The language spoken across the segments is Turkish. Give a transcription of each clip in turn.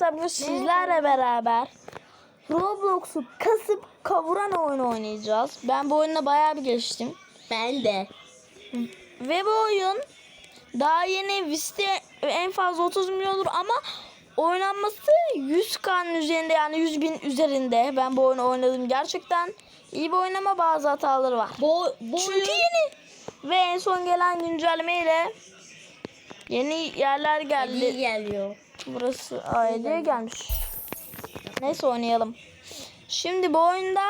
Arkadaşlar bugün sizlerle beraber Roblox'u kasıp kavuran oyun oynayacağız. Ben bu oyunda bayağı bir geçtim. Ben de. Ve bu oyun daha yeni Viste en fazla 30 milyon olur ama oynanması 100K'nın üzerinde yani 100 bin üzerinde. Ben bu oyunu oynadım. Gerçekten iyi bir oyun ama bazı hataları var. Bu, bu Çünkü oyun- yeni. Ve en son gelen güncelleme ile yeni yerler geldi. geliyor. Burası aileye gelmiş. Neyse oynayalım. Şimdi bu oyunda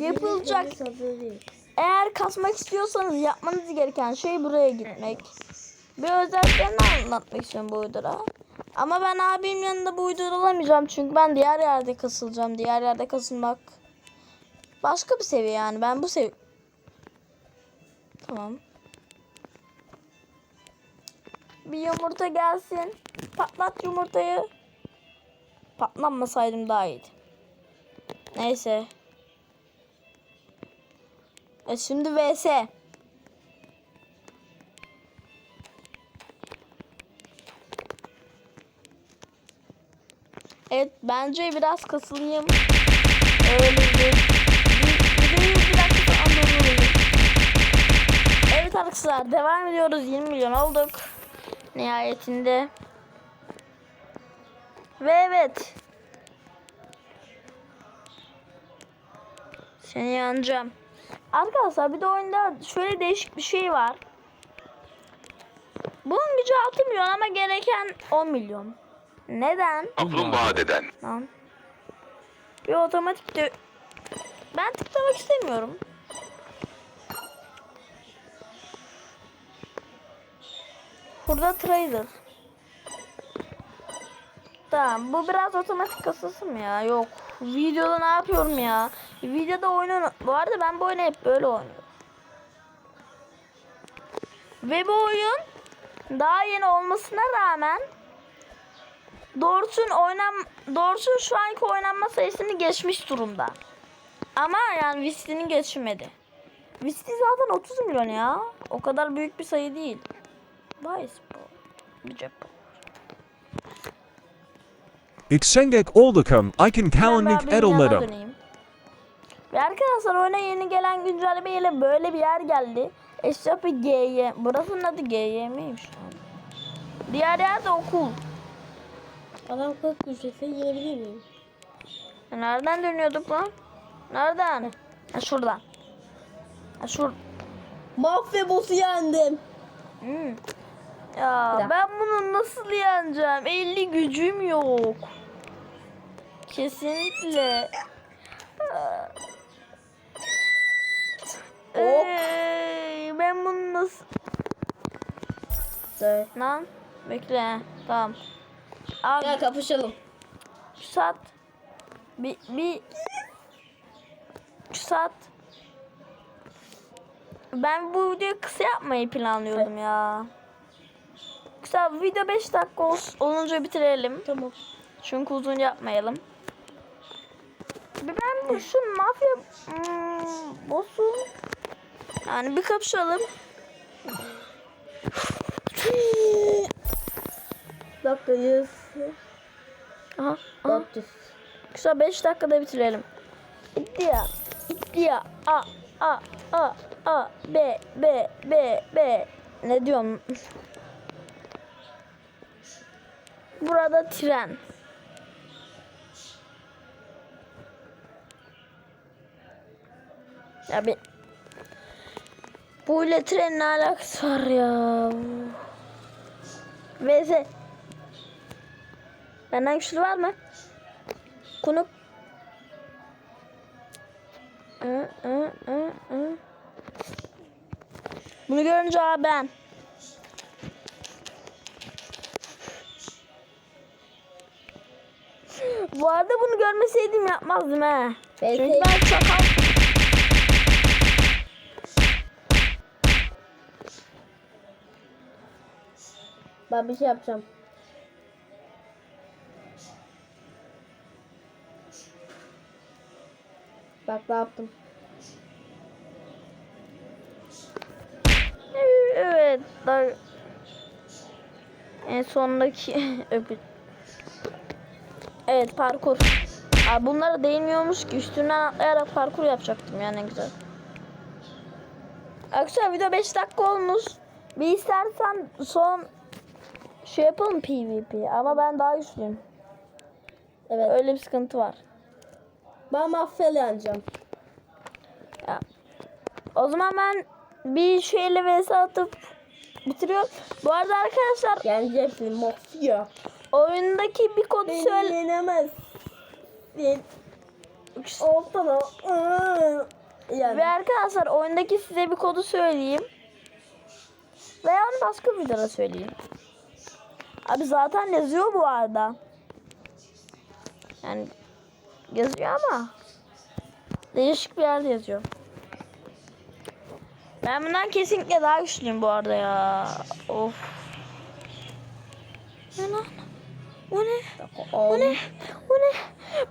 Yapılacak. eğer kasmak istiyorsanız yapmanız gereken şey buraya gitmek. Bir özelliklerini anlatmak istiyorum bu uydura. Ama ben abim yanında bu uyduru alamayacağım çünkü ben diğer yerde kasılacağım. Diğer yerde kasılmak başka bir seviye yani. Ben bu seviye... Tamam. Bir yumurta gelsin. Patlat yumurtayı. Patlatmasaydım daha iyiydi. Neyse. E şimdi vs. Evet bence biraz kasılayım. Öyle bir. Evet arkadaşlar devam ediyoruz. 20 milyon olduk. Nihayetinde. Ve evet. Seni yanacağım. Arkadaşlar bir de oyunda şöyle değişik bir şey var. Bunun gücü 6 milyon ama gereken 10 milyon. Neden? Kaplumbağa deden. Lan. Bir otomatik de... Ben tıklamak istemiyorum. Burada trader. Tamam bu biraz otomatik kasası mı ya? Yok. Videoda ne yapıyorum ya? Videoda oyunu... Bu arada ben bu oyunu hep böyle oynuyorum. Ve bu oyun daha yeni olmasına rağmen Doğrusun oynam Doğrusun şu anki oynanma sayısını geçmiş durumda. Ama yani Visti'nin geçmedi. Visti zaten 30 milyon ya. O kadar büyük bir sayı değil. Vay bu. Bir cep. Eksengek oldukam, I can Ben bir kalanlık abinin yanına edolarım. döneyim. Ve arkadaşlar oyuna yeni gelen güncelleme ile böyle bir yer geldi. Eşrafı GY. Burasının adı GY'miymiş. Diğer yer de okul. Adam 40 köşesi yiyebilir miyim? Ya Nereden dönüyorduk lan? Nereden? Ha şuradan. Ha şur. Mafya boss'u yendim. Hmm. Ya ben bunu nasıl yeneceğim? 50 gücüm yok. Kesinlikle. Ey, ben bunu nasıl... Dur. Lan bekle. Tamam. Abi Gel kapışalım. şu saat bir bir şu saat ben bu videoyu kısa yapmayı planlıyordum ya. Kısa video 5 dakika olsun, olunca bitirelim. Tamam. Çünkü uzun yapmayalım. Ben bu şu mafya hmm, boss'u yani bir kapışalım. Dakika yüz. Aha, aha. 400. Kısa 5 dakikada bitirelim. İddia. İddia. A. A. A. A. B. B. B. B. Ne diyorum? Burada tren. Ya bir bu ile trenin alakası var ya? Vz. Benden güçlü var mı? Konuk. Bunu görünce ben. Görmeseydim yapmazdım he. Ben Çünkü ben çakal. Ben bir şey yapacağım. Bak ne yaptım. Evet. Dar... En sondaki öpü. Evet parkur. Aa, bunlara değmiyormuş ki üstünden atlayarak parkur yapacaktım yani ne güzel. Arkadaşlar video 5 dakika olmuş. Bir istersen son şey yapalım PvP ama ben daha güçlüyüm. Evet. Öyle bir sıkıntı var. Ben yanacağım. Ya. O zaman ben bir şeyle vs atıp bitiriyorum. Bu arada arkadaşlar Yeneceğim seni mafya. oyundaki bir kodu söyle. yenemezsin. Ortada. Yani. Ve arkadaşlar oyundaki size bir kodu söyleyeyim. Veya onu başka bir videoda söyleyeyim. Abi zaten yazıyor bu arada. Yani yazıyor ama değişik bir yerde yazıyor. Ben bundan kesinlikle daha güçlüyüm bu arada ya. Of. Ne lan? O ne? O ne? O ne?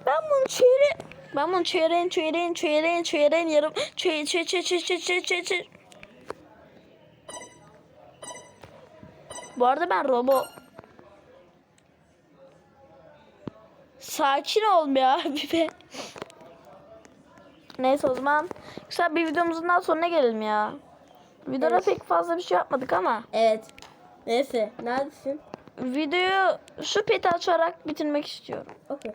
Ben bunu çeyre... Ben bunu çeyreğin, çeyreğin, çeyreğin, çeyreğin yarım... Çey, çey, çey, çey, çey, çey, çey, çey. Bu arada ben robo... Sakin ol ya bir be. Neyse o zaman güzel bir videomuzun daha sonuna gelelim ya. Videoda Evet. pek fazla bir şey yapmadık ama Evet. Neyse. Neredesin? Videoyu şu peti açarak bitirmek istiyorum. Okey.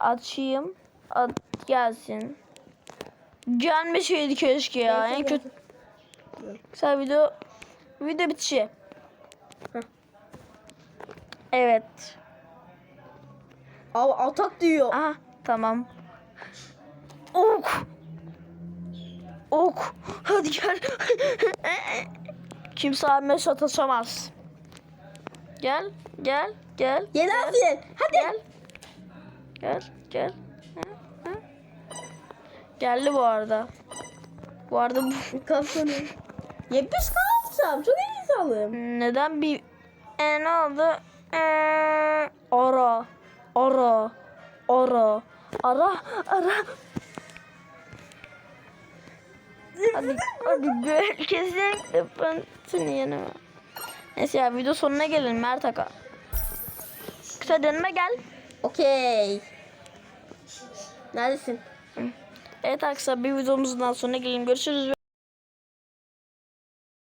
Açayım. At gelsin. Gelmeseydi keşke ya. Neyse, en kötü. Güzel video. Video bitişi. Heh. Evet. Abi atak diyor. Aha tamam. Ok. Ok. Hadi gel. Kimse abime sataşamaz. Gel. Gel. Gel. Yenersin. Hadi. Gel. Gel. Gel. Hı, hı. Geldi bu arada. Bu arada bu Kaftanı. 70 kalsam. Çok iyi insanım. neden bir e, ne oldu? E, ara. Ara. Ara. Ara. Ara. Hadi, hadi gel. Kesinlikle ben seni yenemem. Neyse ya video sonuna gelelim Mert Aka. Kısa dönme gel. Okey. Neredesin? Evet arkadaşlar bir videomuzun daha sonuna gelelim. Görüşürüz.